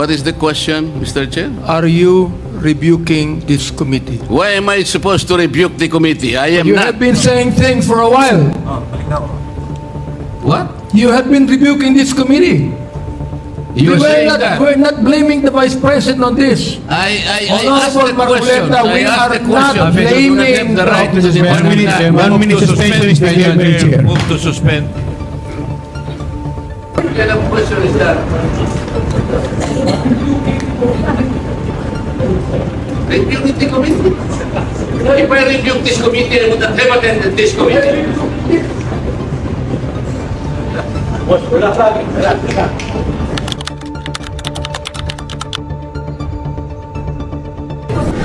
What is the question, Mr. Chair? Are you rebuking this committee? Why am I supposed to rebuke the committee? I am You not. have been saying things for a while. What? You have been rebuking this committee. You are we're, saying not, that? we're not blaming the Vice President on this. I, I, I asked the question. Marcoleta, I we asked are the not question. blaming the right to the demand One minute, that. one minute suspension is the chair. Move to suspend. What kind of question is that? The committee? If I rebuke this committee, I would not have attended this committee.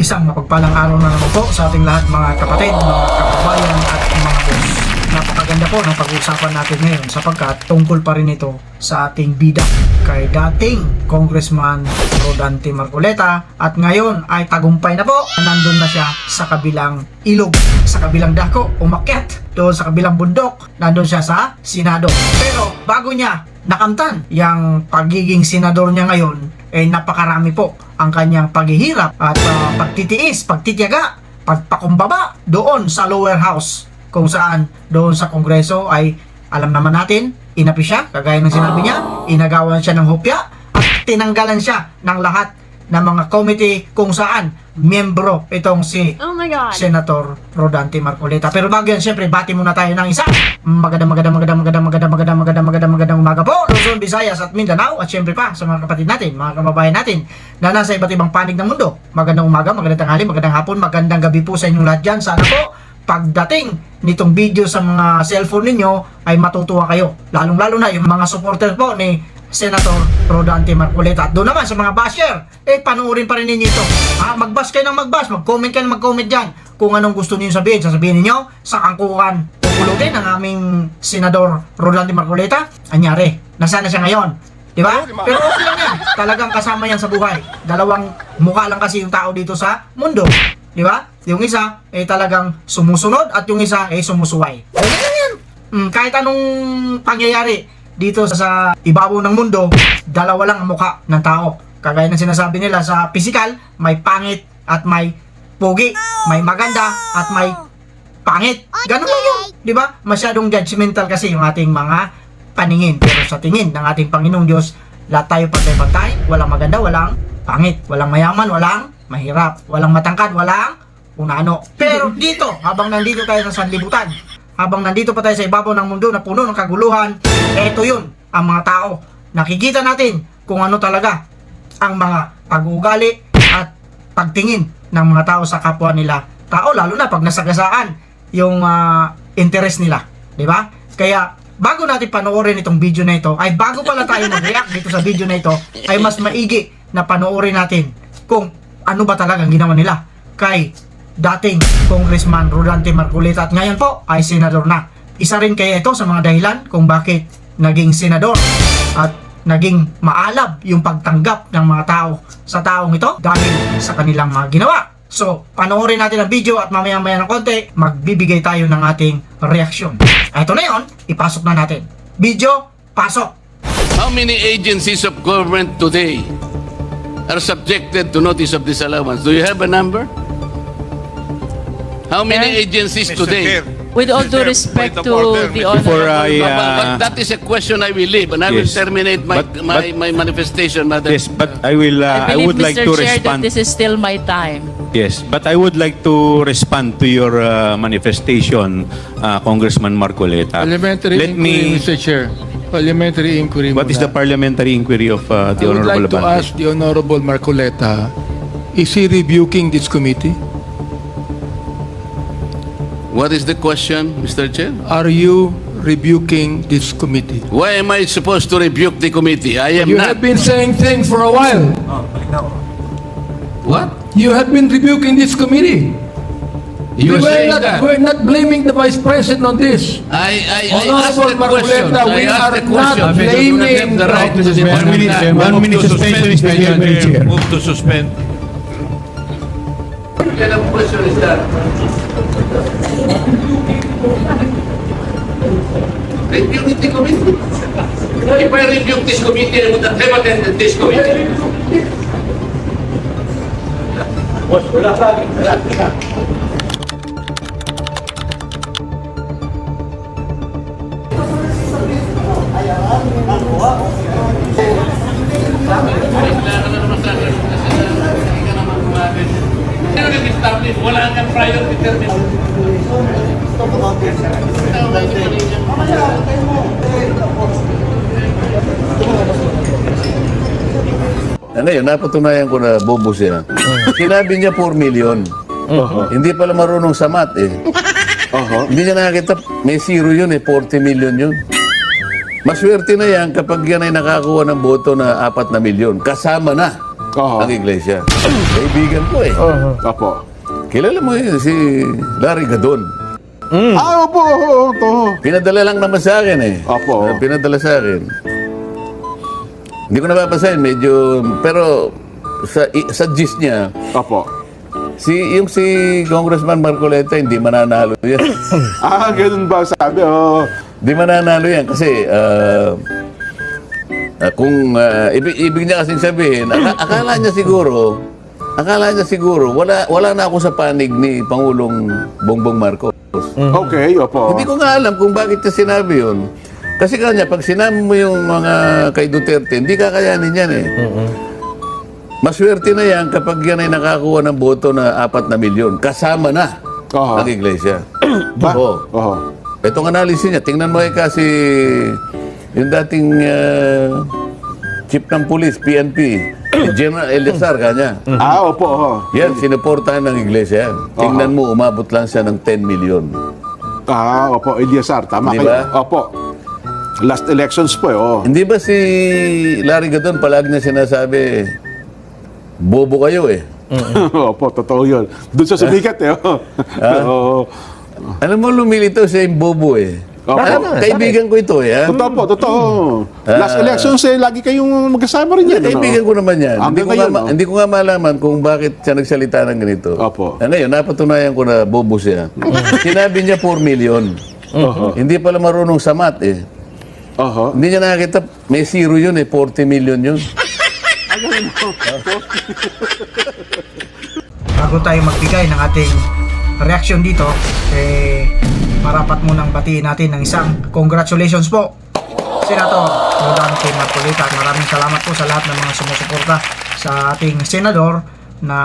Isang mapagpalang araw na naman po sa ating lahat mga kapatid, mga kababayan at mga boss. Napakaganda po ng pag-uusapan natin ngayon sapagkat tungkol pa rin ito sa ating bida kay dating Congressman Rodante Marcoleta at ngayon ay tagumpay na po nandun na siya sa kabilang ilog, sa kabilang dako, umakyat doon sa kabilang bundok, nandun siya sa Senado. Pero bago niya nakamtan yung pagiging senador niya ngayon eh napakarami po ang kanyang paghihirap at ah, pagtitiis, pagtitiyaga, pagpakumbaba doon sa lower house kung saan doon sa kongreso ay alam naman natin, inapi siya, kagaya ng sinabi niya, inagawan siya ng hopya at tinanggalan siya ng lahat ng mga committee kung saan miyembro itong si Oh my god. Senator Rodante Marcoleta. Pero bago yan, syempre, bati muna tayo ng isa. Magandang, magandang, magandang, magandang, magandang, magandang, magandang, magandang, magandang umaga po. Luzon, Visayas at Mindanao. At syempre pa, sa mga kapatid natin, mga kababayan natin na nasa iba't ibang panig ng mundo. Magandang umaga, magandang tanghali, magandang hapon, magandang gabi po sa inyong lahat dyan. Sana po, pagdating nitong video sa mga cellphone ninyo ay matutuwa kayo. Lalong-lalo na yung mga supporter po ni Senator Rodante Marcoleta. At doon naman sa mga basher, eh panuorin pa rin ninyo ito. Ha, magbas kayo ng magbas, mag-comment kayo ng mag-comment dyan. Kung anong gusto niyo sabihin, sasabihin niyo sa kangkuhan pupulutin ng aming Senador Rodante Marcoleta. Anyari, nasaan na siya ngayon? Di ba? Pero okay lang yan. Talagang kasama yan sa buhay. Dalawang mukha lang kasi yung tao dito sa mundo. Di ba? Yung isa, eh talagang sumusunod at yung isa, eh sumusuway. Lang yan. Mm, kahit anong pangyayari dito sa, sa ibabaw ng mundo, dalawa lang ang mukha ng tao. Kagaya ng sinasabi nila sa physical, may pangit at may pogi, may maganda at may pangit. Ganun lang yun. Di ba? Masyadong judgmental kasi yung ating mga paningin. Pero sa tingin ng ating Panginoong Diyos, lahat tayo pantay-pantay. Walang maganda, walang pangit. Walang mayaman, walang mahirap. Walang matangkad, walang unano. Pero dito, habang nandito tayo sa sanlibutan, habang nandito pa tayo sa ibabaw ng mundo na puno ng kaguluhan, eto yun, ang mga tao. Nakikita natin kung ano talaga ang mga pag-uugali at pagtingin ng mga tao sa kapwa nila tao lalo na pag nasagasaan yung ah, interest nila, 'di ba? Kaya bago natin panoorin itong video na ito, ay bago pala tayo mag-react dito sa video na ito, ay mas maigi na panoorin natin kung ano ba talaga ang ginawa nila kay dating Congressman Rodante Marcoleta at ngayon po ay senador na. Isa rin kaya ito sa mga dahilan kung bakit naging senador at naging maalab yung pagtanggap ng mga tao sa taong ito dahil sa kanilang mga ginawa. So, panoorin natin ang video at mamaya-maya ng konti, magbibigay tayo ng ating reaksyon. Ito na yon, ipasok na natin. Video, pasok! How many agencies of government today are subjected to notice of disallowance? Do you have a number? How many Yes. agencies Mr. today? Chair. With all due respect Point of to order, the Mr. Before honorable... I, But, but uh, that is a question I will leave and I will Yes. terminate my, But- my, but- my manifestation, Madam. Yes, but I will, uh, I I would believe, like Mr. to Chair, that respond. this is still my time. Yes, but I would like to respond to your uh, manifestation, uh, Congressman Marcoleta. Parliamentary Let inquiry, me, Mr. Chair. Parliamentary inquiry what is muna. the parliamentary inquiry of uh, I the would Honorable like to Abante? ask the Honorable Marcoleta, is he rebuking this committee? What is the question, Mr. Chair? Are you rebuking this committee? Why am I supposed to rebuke the committee? I am You not. have been saying things for a while. Oh, what? You have been rebuking this committee. You are we're, saying not, that? we're not blaming the Vice President on this. I, I, I asked the question. Marcoleta, I we asked are the not question. You do not have blaming the right to the- demand One minute, that. one minute to suspension is declared by the chair. Move to suspend. What kind of question is that? Review with the committee. You know, if I reviewed this committee, I would not have attended this committee. Wala sa akin. Wala sa Wala ka na naman sa akin. Kasi naman gumagin kang prior determination. Ah, Ngayon, napatunayan ko na bobo siya. Sinabi niya 4 million. Hindi pala marunong sa math eh. Hindi niya nakakita, may zero yun eh, 40 million yun. Maswerte na yan kapag yan ay nakakuha ng boto na 4 na milyon. Kasama na Oho. ang iglesia. Kaibigan ko eh. Opo. Kilala mo yun, si Larry Gadon. Ah, opo, opo, opo. Pinadala lang naman sa akin eh. Opo. Ah, pinadala sa akin. Hindi ko napapasahin, medyo... Pero sa, i- sa gist niya, Opo. Si, yung si Congressman Marcoleta, hindi mananalo yan. Ah, ganun ba sabi? Oh. Hindi mananalo yan kasi ah, ah, kung ah, ibig, ibig niya kasing sabihin, aka- akala niya siguro, akala niya siguro, wala, wala na ako sa panig ni Pangulong Bongbong Marcos. Okay, opo. Hindi ko nga alam kung bakit niya sinabi yun. Kasi kanya, pag sinabi mo yung mga kay Duterte, hindi kakayanin yan eh. Maswerte na yan kapag yan ay nakakuha ng boto na 4 na milyon. Kasama na Oho. ang iglesia. Ba? Oo. Oho. Itong analysis niya, tingnan mo eh kasi yung dating ah, chief ng police, PNP, General Elizar kanya. Ah, opo, oho. Yan, sinuportahan ng iglesia yan. Tingnan mo, umabot lang siya ng 10 million. Ah, opo, Eliasar, tama Di kayo. ba? Opo. Last elections po, eh, oh. Hindi ba si Larry Gadon palagi niya sinasabi, bobo kayo eh. opo, totoo yun. Doon sa sumikat, eh, oh. Oo. Alam mo, lumilito siya yung bobo eh. Opo. Alam, kaibigan ko ito ha? Totoo po, totoo. Last Ah. elections, eh, lagi kayong magkasama rin yan. ano? Kaibigan ko naman yan. Hindi Hanggang ko, nga, ngayon, ma- no? hindi ko nga malaman kung bakit siya nagsalita ng ganito. Opo. Ah, ngayon, napatunayan ko na bobo siya. Sinabi niya 4 million. Oho. Hindi pala marunong sa math eh. Oho. Hindi niya nakakita, may zero yun eh, 40 million yun. bago tayo magbigay ng ating reaction dito, eh, marapat munang batiin natin ng isang congratulations po, Senator Rodante Marcolita. At maraming salamat po sa lahat ng mga sumusuporta sa ating senador na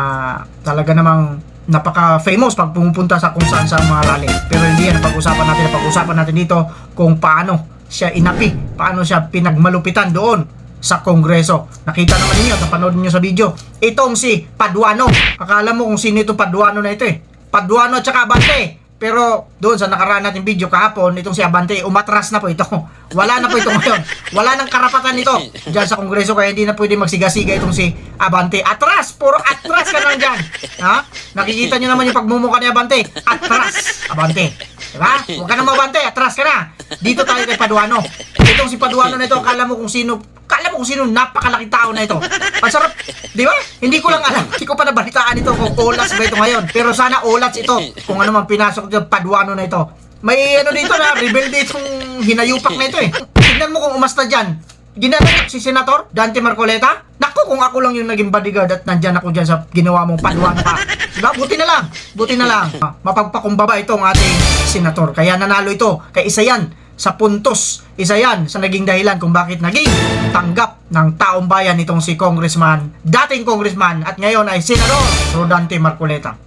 talaga namang napaka-famous pag pumupunta sa kung saan sa mga rally. Pero hindi yan pag-usapan natin. Pag-usapan natin dito kung paano siya inapi, paano siya pinagmalupitan doon sa Kongreso. Nakita naman ninyo, napanood ninyo sa video. Itong si Paduano. Akala mo kung sino itong Paduano na ito eh. Paduano at saka Abante. Pero doon sa nakaraan natin video kahapon, itong si Abante, umatras na po ito. Wala na po ito ngayon. Wala nang karapatan ito dyan sa Kongreso kaya hindi na pwede magsiga-siga itong si Abante. Atras! Puro atras ka lang dyan. Ha? Nakikita nyo naman yung pagmumukha ni Abante. Atras! Abante. Diba? Huwag ka na mabante, atras ka na. Dito tayo kay Paduano. Itong si Paduano na ito, akala mo kung sino, akala mo kung sino napakalaking tao na ito. Ang sarap, di ba? Hindi ko lang alam. Hindi ko pa nabalitaan ito kung olas ba ito ngayon. Pero sana olas ito. Kung ano man pinasok yung Paduano na ito. May ano dito na, rebelde itong hinayupak na ito eh. Tignan mo kung umasta dyan. Ginaganak si Senator Dante Marcoleta? Naku, kung ako lang yung naging bodyguard at nandyan ako dyan sa ginawa mong paduan ka. Diba? Buti na lang. Buti na lang. Mapagpakumbaba itong ating senator. Kaya nanalo ito. Kaya isa yan sa puntos. Isa yan sa naging dahilan kung bakit naging tanggap ng taong bayan itong si Congressman, dating Congressman at ngayon ay Senador Rodante Marcoleta.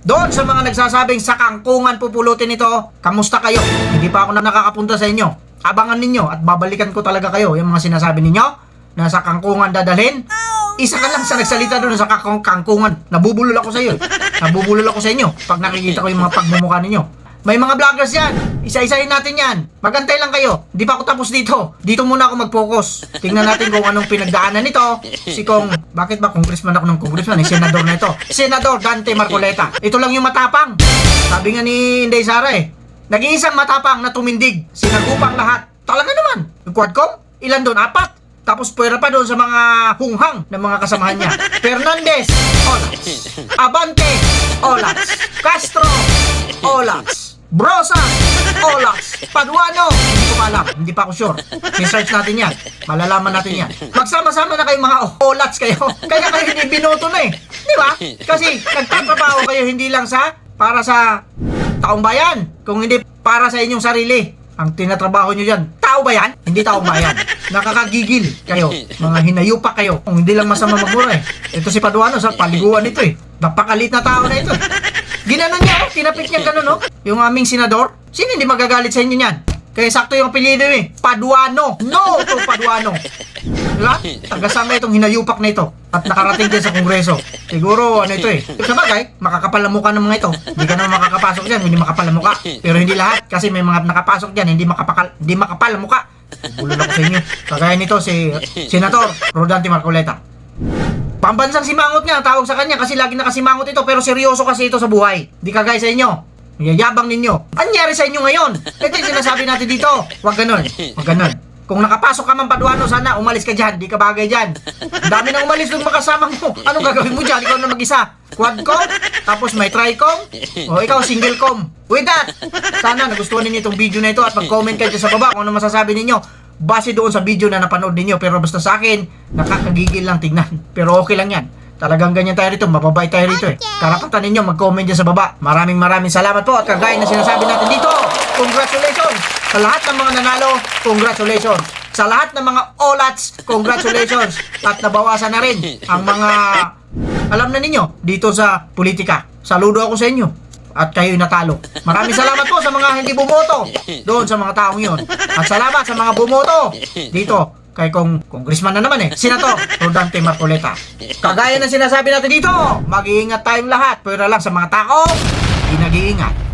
Doon sa mga nagsasabing sa kangkungan pupulutin ito, kamusta kayo? Hindi pa ako na nakakapunta sa inyo. Abangan ninyo at babalikan ko talaga kayo yung mga sinasabi ninyo na sa kangkungan dadalhin. Isa ka lang sa nagsalita doon sa kangkungan. Nabubulol ako sa iyo. Nabubulol ako sa inyo pag nakikita ko yung mga pagmumukha ninyo. May mga vloggers yan. Isa-isahin natin yan. Magantay lang kayo. Di pa ako tapos dito. Dito muna ako mag-focus. Tingnan natin kung anong pinagdaanan nito. Si Kong, bakit ba congressman ako ng congressman? Eh, senador na ito. Senador Dante Marcoleta. Ito lang yung matapang. Sabi nga ni Inday Sara eh. Nag-iisang matapang na tumindig. Sinagupang lahat. Talaga naman. Yung Quadcom, ilan doon? Apat. Tapos pwera pa doon sa mga hunghang ng mga kasamahan niya. Fernandez, Olats. Abante, Olats. Castro, Olats. Brosa, Olax, Paduano. Hindi ko alam, hindi pa ako sure. Research natin yan. Malalaman natin yan. Magsama-sama na kayo mga Olax kayo. Kaya kayo hindi binoto na eh. Di ba? Kasi nagtatrabaho kayo hindi lang sa para sa taong bayan. Kung hindi para sa inyong sarili. Ang tinatrabaho nyo dyan, tao ba yan? Hindi taong bayan. Nakakagigil kayo. Mga hinayupak kayo. Kung hindi lang masama magmura eh. Ito si Paduano sa paliguan nito eh. Napakalit na tao na ito eh. Ginanon niya oh, tinapit niya ganun oh. Yung aming senador. Sino hindi magagalit sa inyo niyan? Kaya sakto yung apelyido eh. Paduano. No to Paduano. Diba? Tagasama itong hinayupak na ito at nakarating din sa kongreso. Siguro ano ito eh. Sa bagay, makakapal na mukha ng mga ito. Hindi ka naman makakapasok dyan, hindi makapal na mukha. Pero hindi lahat kasi may mga nakapasok dyan, hindi makapakal, hindi makapal na mukha. Bulol ako sa inyo. Kagaya nito si Senator Rodante Marcoleta. Pambansang simangot nga, tawag sa kanya kasi lagi nakasimangot ito pero seryoso kasi ito sa buhay. Di kagaya sa inyo. Yayabang ninyo. Anyari sa inyo ngayon? Ito yung sinasabi natin dito. Huwag ganun. Huwag ganun. Kung nakapasok ka man paduano, sana umalis ka dyan. Di ka bagay dyan. Ang dami nang umalis ng makasama mo. Anong gagawin mo dyan? Ikaw na mag-isa. Quadcom? Tapos may tricom? O ikaw single com? With that, sana nagustuhan ninyo itong video na ito at mag-comment kayo sa baba kung ano masasabi ninyo base doon sa video na napanood ninyo. Pero basta sa akin, nakakagigil lang tignan. Pero okay lang yan. Talagang ganyan tayo rito, mababay tayo rito eh. Karapatan ninyo mag-comment dyan sa baba. Maraming maraming salamat po at kagaya na sinasabi natin dito, congratulations! Sa lahat ng mga nanalo, congratulations! Sa lahat ng mga olats, congratulations! At nabawasan na rin ang mga, alam na ninyo, dito sa politika. Saludo ako sa inyo at kayo'y natalo. Maraming salamat po sa mga hindi bumoto doon sa mga taong yon. At salamat sa mga bumoto dito kay kong congressman na naman eh, Senator Rodante Marcoleta. Kagaya ng sinasabi natin dito, mag-iingat tayong lahat, pero lang sa mga tao, hindi nag-iingat.